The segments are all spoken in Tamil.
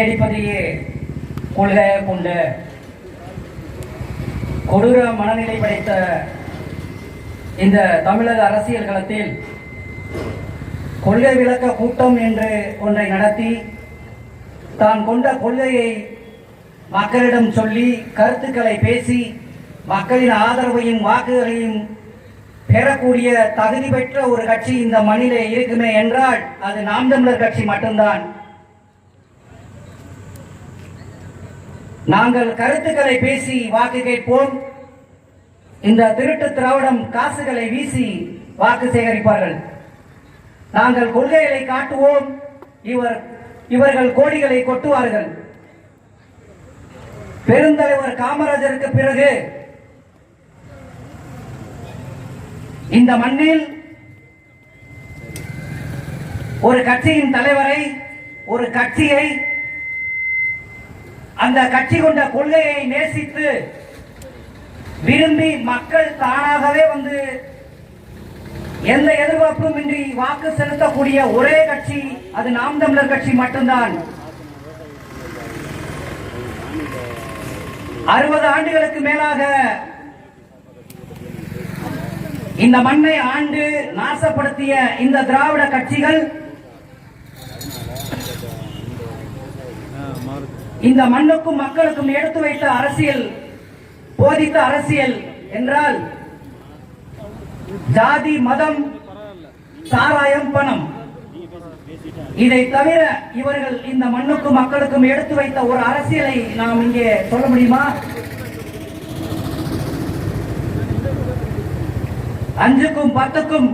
அடிப்பதையே கொள்கையாக கொண்ட கொடூர மனநிலை படைத்த இந்த தமிழக அரசியல் களத்தில் கொள்கை விளக்க கூட்டம் என்று ஒன்றை நடத்தி தான் கொண்ட கொள்கையை மக்களிடம் சொல்லி கருத்துக்களை பேசி மக்களின் ஆதரவையும் வாக்குகளையும் பெறக்கூடிய தகுதி பெற்ற ஒரு கட்சி இந்த மண்ணிலே இருக்குமே என்றால் அது நாம் தமிழர் கட்சி மட்டும்தான். நாங்கள் கருத்துக்களை பேசி வாக்கு கேட்போம். இந்த திருட்டு திராவிடம் காசுகளை வீசி வாக்கு சேகரிப்பார்கள். நாங்கள் கொள்கைகளை காட்டுவோம். இவர் இவர்கள் கோடிகளை கொட்டுவார்கள். பெருந்தலைவர் காமராஜருக்கு பிறகு இந்த மண்ணில் ஒரு கட்சியின் தலைவரை ஒரு கட்சியை அந்த கட்சி கொண்ட கொள்கையை நேசித்து விரும்பி மக்கள் தானாகவே வந்து எந்த எதிர்பார்ப்பும் இன்றி வாக்கு செலுத்தக்கூடிய ஒரே கட்சி அது நாம் தமிழர் கட்சி மட்டும்தான். அறுபது ஆண்டுகளுக்கு மேலாக இந்த மண்ணை ஆண்டு நாசப்படுத்திய இந்த திராவிட கட்சிகள் இந்த மண்ணுக்கும் மக்களுக்கும் எடுத்து வைத்த அரசியல் போதித்த அரசியல் என்றால் ஜாதி மதம் சாராயம் பணம். இதை தவிர இவர்கள் இந்த மண்ணுக்கும் மக்களுக்கும் எடுத்து வைத்த ஒரு அரசியலை நாம் இங்கே சொல்ல முடியுமா? அஞ்சுக்கும் பத்துக்கும்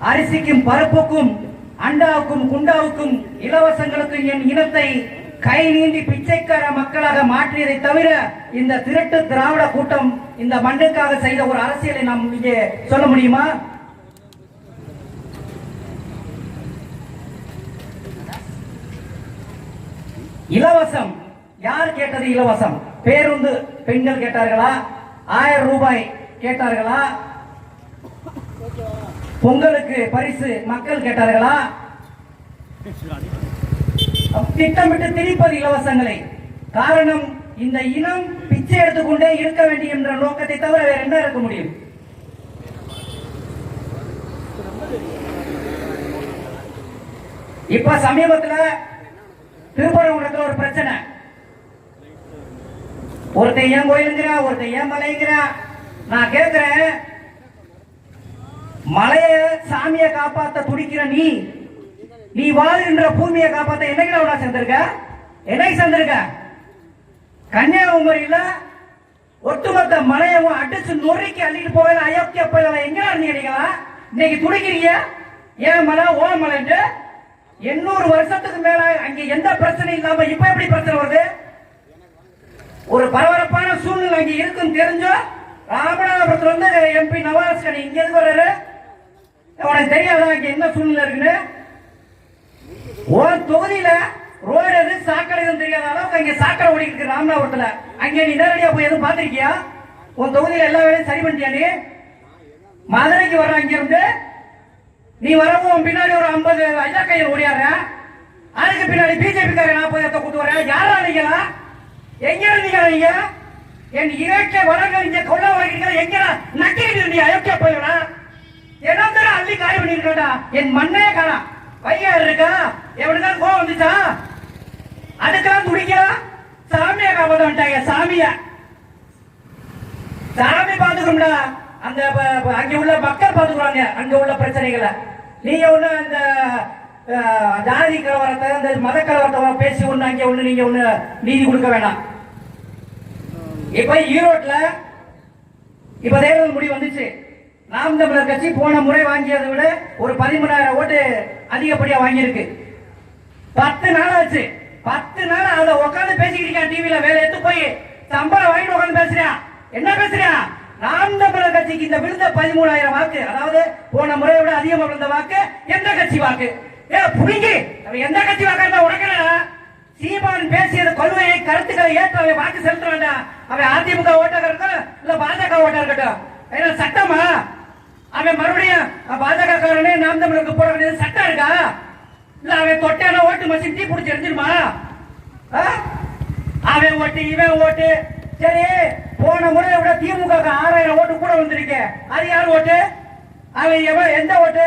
அரிசிக்கும் பருப்புக்கும் அண்டாவுக்கும் குண்டாவுக்கும் இலவசங்களுக்கும் என் இனத்தை கை நீண்டி பிச்சைக்கார மக்களாக மாற்றியதை தவிர இந்த திருட்டு திராவிட கூட்டம் இந்த மண்ணுக்காக செய்த ஒரு அரசியலை நாம் இங்கே சொல்ல முடியுமா? இலவசம். யார் கேட்டது இலவசம்? பேருந்து பெண்கள் கேட்டார்களா? ஆயிரம் ரூபாய் கேட்டார்களா? பொங்கலுக்கு பரிசு மக்கள் கேட்டார்களா? திட்டமிட்டு திணிப்பது இலவசங்களை. காரணம் இந்த இனம் பிச்சை எடுத்துக்கொண்டே இருக்க வேண்டும் என்ற நோக்கத்தை தவிர வேற என்ன இருக்க முடியும்? இப்ப சமீபத்துல திருப்பரங்குன்றத்துல ஒரு பிரச்சனை. ஒருத்தன் ஏன் கோயிலுங்கிறா ஒருத்தன் ஏன் மலைங்கிறா? நான் கேட்கிறேன் மலைய சாமியை காப்பாத்த துடிக்கிற நீ நீ வாழ்கின்ற பூமியை காப்பாத்த என்னைக்கு உடா சேர்ந்திருக்க? என்னைக்கு சேர்ந்திருக்க? கன்னியாகுமரியில ஒட்டுமொத்த மலையவும் அடிச்சு நொறுக்கி அள்ளிட்டு போகல அயோக்கிய போயில எங்க இருந்தீங்களா இன்னைக்கு துடிக்கிறீங்க? ஏன் மலை ஓ மலைன்ட்டு? எண்ணூறு வருஷத்துக்கு மேல அங்க எந்த பிரச்சனையும் இல்லாம இப்ப எப்படி பிரச்சனை வருது? ஒரு பரபரப்பான சூழ்நிலை அங்க இருக்குன்னு தெரிஞ்சோ ராமநாதபுரத்துல இருந்து எம்பி நவாஸ் கனி இங்க இருந்து வர்றாரு? உனக்கு தெரியாதா அங்க என்ன சூழ்நிலை இருக்குன்னு? உன் தொகுதியில ரோடு எது சாக்கடை எதுவும் தெரியாத அளவுக்கு அங்க சாக்கடை ஓடிட்டு இருக்கு ராமநாதபுரத்துல. அங்க நீ நேரடியா போய் எதுவும் பாத்திருக்கியா உன் தொகுதியில எல்லா வேலையும் சரி பண்ணிட்டியா நீ? மதுரைக்கு வர்ற அங்க இருந்து நீ வரவும் உன் பின்னாடி ஒரு ஐம்பது ஐயா கையில் ஓடியாடுற. அதுக்கு பின்னாடி பிஜேபி காரன் நாற்பது கூட்டு வரேன். யாரா நீங்களா எங்க இருந்தீங்க நீங்க? என் இயற்கை வளங்கள் இங்க கொள்ள வரீங்க எங்க நக்கிட்டு நீ அயோக்கியா போயிடா என்ன தர அள்ளி காய பண்ணிருக்கா என் மண்ணே காணா. பையன் இருக்கா? எவனுக்கா கோவம் வந்துச்சா? அதுக்கெல்லாம் துடிக்கலாம் சாமியை காப்பாத்த வந்துட்டாங்க சாமிய. சாமி பாத்துக்கணும்டா அந்த அங்க உள்ள மக்கள் பார்த்துக்கிறாங்க அங்க உள்ள பிரச்சனைகளை. நீங்க ஒண்ணு அந்த ஜாதி கலவரத்தை அந்த மத கலவரத்தை பேசி ஒண்ணு அங்க ஒண்ணு நீங்க ஒண்ணு நீதி கொடுக்க வேணாம். இப்ப ஈரோட்ல இப்ப தேர்தல் முடிவு வந்துச்சு. நாம் தமிழர் கட்சி போன முறை வாங்கியதை விட ஒரு பதிமூணாயிரம் ஓட்டு அதிகப்படியா வாங்கியிருக்கு. பத்து நாள் ஆச்சு. பத்து நாள் அதை உட்காந்து பேசிக்கிட்டு இருக்கான் வேலை எடுத்து போய் சம்பளம் வாங்கிட்டு உட்காந்து பேசுறியா? என்ன பேசுறியா? நாம் தமிழர் கட்சிக்கு இந்த விழுந்த பதிமூணாயிரம் வாக்கு அதாவது போன முறையை விட அதிகமா விழுந்த வாக்கு எந்த கட்சி வாக்கு? ஏ புரிங்கி அவன் எந்த கட்சி வாக்கா இருந்தா சீமான் பேசியது கொள்கையை கருத்துக்களை ஏற்று அவன் வாக்கு செலுத்த வேண்டாம் அவன் அதிமுக ஓட்டாக இருக்கட்டும் இல்ல பாஜக ஓட்டா இருக்கட்டும். ஏன்னா சட்டமா? அவன் மறுபடியும் பாஜக காரனே நாம் தமிழருக்கு போட வேண்டியது சட்டம் இருக்கா? இல்ல அவன் தொட்டான ஓட்டு மசின் தீ பிடிச்சி எரிஞ்சிருமா ஆ? அவன் ஓட்டு இவன் ஓட்டு. சரி போன முறை விட திமுக ஆறாயிரம் ஓட்டு கூட வந்திருக்கு. அது யார் ஓட்டு? அவன் எவன் எந்த ஓட்டு?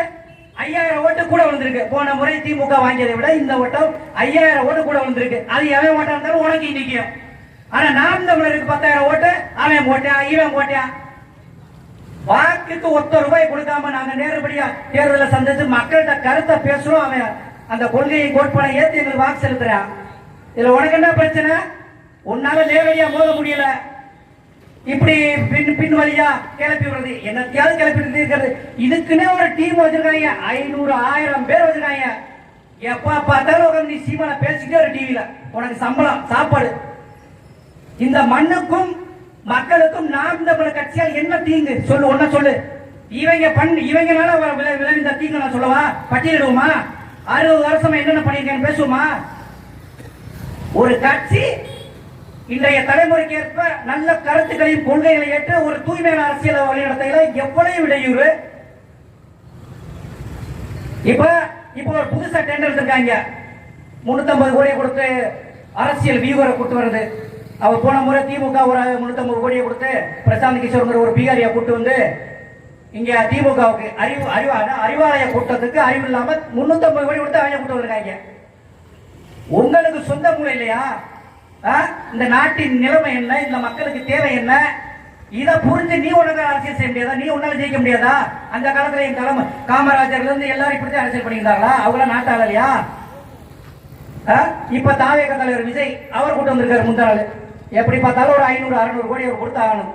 ஐயாயிரம் ஓட்டு கூட வந்திருக்கு. போன முறை திமுக வாங்கியதை விட இந்த ஓட்டம் ஐயாயிரம் ஓட்டு கூட வந்திருக்கு. அது எவன் ஓட்டா இருந்தாலும் உனக்கு இன்னைக்கு ஆனா நாம் தமிழருக்கு பத்தாயிரம் ஓட்டு அவன் போட்டான் இவன் போட்டான் வாக்குக்கு ஒத்த ரூபாய் கொடுக்காம நாங்க நேரடியா தேர்தலை சந்திச்சு மக்கள்கிட்ட கருத்தை பேசுறோம் அவன் அந்த கொள்கையை கோட்பாடை ஏத்தி எங்களுக்கு வாக்கு செலுத்துறான். இதுல உனக்கு என்ன பிரச்சனை? உன்னால நேரடியா மோத முடியல. இப்படி பின் பின் வழியா கிளப்பி விடுறது. என்னத்தையாவது கிளப்பி இருக்கிறது. இதுக்குன்னே ஒரு டீம் வச்சிருக்காங்க ஐநூறு ஆயிரம் பேர் வச்சிருக்காங்க எப்ப பார்த்தாலும் உட்காந்து நீ சீமான பேசிக்கிட்டே ஒரு டிவியில உனக்கு சம்பளம் சாப்பாடு. இந்த மண்ணுக்கும் மக்களுக்கும் நாம் தமிழர் கட்சியால் என்ன தீங்கு? சொல்லு ஒன்ன சொல்லு. இவங்க பண்ண இவங்கனால விளை- விளைவிந்த தீங்கு நான் சொல்லவா? பட்டியலிடுவோமா? அறுபது வருஷமா என்னென்ன பண்ணியிருக்கேன்னு பேசுவோமா? ஒரு கட்சி இன்றைய தலைமுறைக்கு ஏற்ப நல்ல கருத்துக்களையும் கொள்கைகளை ஏற்று ஒரு தூய்மையான அரசியலை வழிநடத்தையில எவ்வளவு இடையூறு? இப்ப இப்ப ஒரு புதுசா டெண்டர் இருக்காங்க முன்னூத்தம்பது கோடியை கொடுத்து அரசியல் வியூவரை கொடுத்து வருது அவர் போன முறை திமுக ஒரு முன்னூத்தம்பது கோடியை கொடுத்து பிரசாந்த் கிஷோர்ங்கிற ஒரு பீகாரியை கூட்டு வந்து இங்க திமுகவுக்கு அறிவு அறிவு அறிவாலய கூட்டத்துக்கு அறிவு இல்லாம முன்னூத்தம்பது கோடி கொடுத்து அவங்க கூட்டு வந்திருக்காங்க? உங்களுக்கு சொந்த இல்லையா? ஆ? இந்த நாட்டின் நிலைமை என்ன? இந்த மக்களுக்கு தேவை என்ன? இதை புரிஞ்சு நீ உனக்கு அரசியல் செய்ய முடியாதா? நீ உன்னால ஜெயிக்க முடியாதா? அந்த காலத்துல என் தலைமை காமராஜர்ல இருந்து எல்லாரும் இப்படித்தான் அரசியல் பண்ணியிருந்தாங்களா? அவங்கள நாட்டாளலையா ஆ? இப்ப தாவேக தலைவர் விஜய் அவர் கூட்டு வந்திருக்காரு முந்தாள். எப்படி பார்த்தாலும் ஒரு ஐநூறு அறுநூறு கோடி இவர் கொடுத்தாகணும்.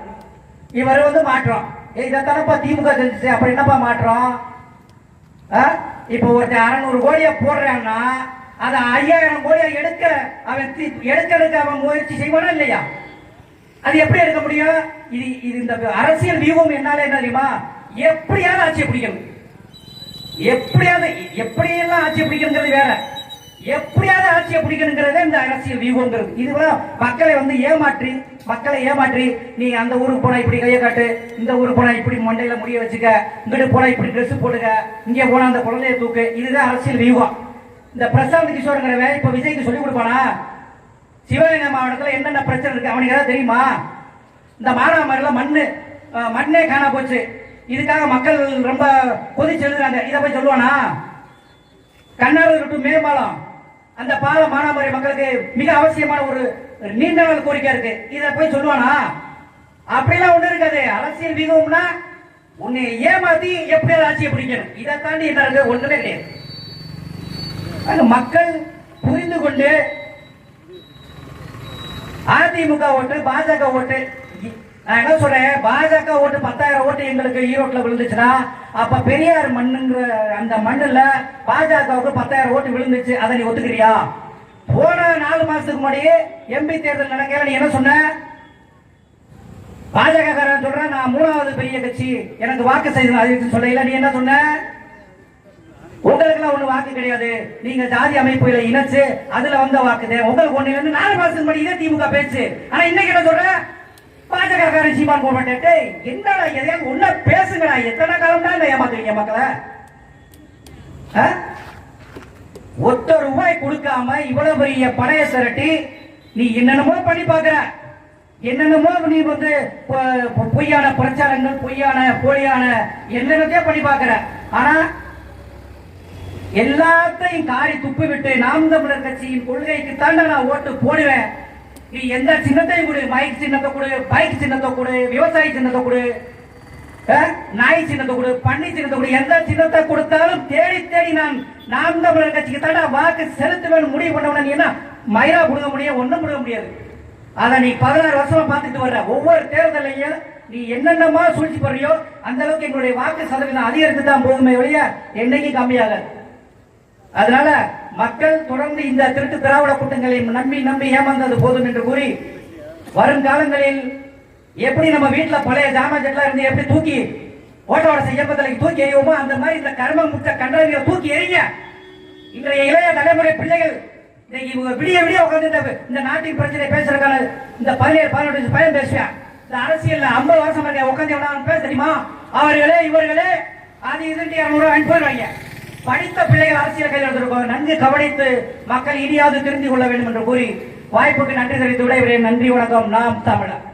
இவர் வந்து மாற்றம் இதைத்தானப்பா திமுக செஞ்சிச்சு அப்படி என்னப்பா மாற்றம்? ஆ? ஒருத்தன் அறநூறு கோடியை போடுறான்னா அதை ஐயாயிரம் கோடியை எடுக்க அவன் தி- எடுக்க எடுக்க அவன் முயற்சி செய்வானா இல்லையா? அது எப்படி எடுக்க முடியும்? இது இது இந்த அரசியல் வியூகம் என்னால என்ன தெரியுமா? எப்படியாவது ஆட்சியை பிடிக்கணும். எப்படியாவது எப்படியெல்லாம் ஆட்சியை பிடிக்கணுங்கிறது வேற. எப்படியாவது ஆட்சியை பிடிக்கணுங்கிறதே இந்த அரசியல் வியூகங்கிறது இதுவெல்லாம் மக்களை வந்து ஏமாற்றி மக்களை ஏமாற்றி நீ அந்த ஊருக்கு போனா இப்படி கையை காட்டு இந்த ஊருக்கு போனா இப்படி மண்டையில முடிய வச்சுக்க இங்கிட்டு போனா இப்படி ட்ரெஸ் போடுங்க இங்கே போனா அந்த குழந்தைய தூக்கு. இதுதான் அரசியல் வியூகம். இந்த பிரசாந்த் கிஷோருங்கிறவன் இப்ப விஜய்க்கு சொல்லி கொடுப்பானா? சிவகங்கை மாவட்டத்தில் என்னென்ன பிரச்சனை இருக்கு? அவனுக்கு ஏதாவது தெரியுமா? இந்த மானாமரில் மண்ணு மண்ணே காணா போச்சு. இதுக்காக மக்கள் ரொம்ப கொதிச்சு எழுதுறாங்க. இதை போய் சொல்லுவானா? கண்ணாறு டு மேம்பாலம். அந்த பாலம் மானாமரி மக்களுக்கு மிக அவசியமான ஒரு நீண்ட நாள் கோரிக்கை இருக்கு. இதை போய் சொல்லுவானா? அப்படிலாம் ஒண்ணு இருக்காது. அரசியல் மிகவும்னா உன்னை ஏமாத்தி எப்படியாவது ஆட்சியை பிடிக்கணும். இதை தாண்டி என்ன இருக்கு? ஒண்ணுமே கிடையாது. மக்கள் புரிந்து கொண்டு அதிமுக ஓட்டு பாஜக ஓட்டு நான் என்ன சொல்றேன்? பாஜக ஓட்டு பத்தாயிரம் ஓட்டு எங்களுக்கு ஈரோட்டில் விழுந்துச்சுன்னா அப்ப பெரியார் மண்ணுங்கிற அந்த மண்ணுல பாஜகவுக்கு பத்தாயிரம் ஓட்டு விழுந்துச்சு. அதை நீ ஒத்துக்கிறியா? போன நாலு மாசத்துக்கு முன்னாடியே எம்பி தேர்தல் நடக்கல. நீ என்ன சொன்ன? பாஜக காரன் சொல்றேன் நான் மூணாவது பெரிய கட்சி. எனக்கு வாக்கு செய்து அறிவித்து சொல்ல நீ என்ன சொன்ன? உங்களுக்குலாம் ஒண்ணு வாக்கு கிடையாது. நீங்க ஜாதி அமைப்புகளை இணைச்சு அதுல வந்த வாக்குதே உங்களுக்கு ஒண்ணு நாலு மாசத்துக்கு முன்னாடி இதே திமுக பேச்சு. ஆனா இன்னைக்கு என்ன சொல்ற? பாஜக காரன் சீமான் போக என்னடா எதையாவது ஒண்ணா பேசுங்கடா. எத்தனை காலம் தான் ஏமாத்துறீங்க மக்களை? ஆ? ஒத்த ரூபாய் கொடுக்காம இவ்வளவு பெரிய பணைய திரட்டி நீ என்னென்னமோ பண்ணி பாக்குற என்னென்னமோ நீ வந்து பொய்யான பிரச்சாரங்கள் பொய்யான போலியான என்னென்னத்தையோ பண்ணி பாக்குற ஆனா எல்லாத்தையும் காரி துப்பி விட்டு நாம் தமிழர் கட்சியின் கொள்கைக்கு தாண்ட நான் ஓட்டு போடுவேன். நீ எந்த சின்னத்தையும் கொடு மைக் சின்னத்தை கொடு பைக் சின்னத்தை கொடு விவசாய சின்னத்தை கொடு நாய் சின்னத்தை கொடு பண்ணி சின்னத்தை கொடு எந்த சின்னத்தை கொடுத்தாலும் தேடி தேடி நான் நாம் தமிழர் கட்சிக்கு தாண்டா வாக்கு செலுத்துவேன் முடிவு பண்ணவன உடனே என்ன? மயிரா கொடுக்க முடியும் ஒன்றும் கொடுக்க முடியாது. அதை நீ பதினாறு வருஷமா பார்த்துட்டு வர்ற. ஒவ்வொரு தேர்தலையும் நீ என்னென்னமா சூழ்ச்சி பண்றியோ அந்த அளவுக்கு எங்களுடைய வாக்கு சதவீதம் அதிகரித்து தான் போகுமே ஒழிய என்னைக்கும் கம்மியாகாது. அதனால மக்கள் தொடர்ந்து இந்த திருட்டு திராவிட கூட்டங்களை நம்பி நம்பி ஏமாந்தது போதும் என்று கூறி வருங்காலங்களில் எப்படி நம்ம வீட்டில் பழைய ஜாமான்லாம் இருந்து எப்படி தூக்கி ஓட்டோட செய்யப்பதலை தூக்கி எறிவோமோ அந்த மாதிரி இந்த கர்ம முட்ட கண்டறிவை தூக்கி எறிங்க. இன்றைய இளைய தலைமுறை பிள்ளைகள் இன்னைக்கு இவங்க விடிய விடிய உட்காந்து இந்த- இந்த நாட்டின் பிரச்சனை பேசுறதுக்கான இந்த பதினேழு பதினெட்டு வயசு பையன் பேசுவேன் இந்த அரசியல் ஐம்பது வருஷம் உட்காந்து எவ்வளவு பேச தெரியுமா? அவர்களே இவர்களே அது இதுன்ட்டு இரநூறுவா அனுப்பி போயிடுவாங்க படித்த பிள்ளைகள் அரசியல் கையில் எடுத்திருக்கோம் நன்கு கவனித்து மக்கள் இனியாவது திருந்தி கொள்ள வேண்டும் என்று கூறி வாய்ப்புக்கு நன்றி தெரிவித்து விட இவரே நன்றி வணக்கம். நாம் தமிழர்.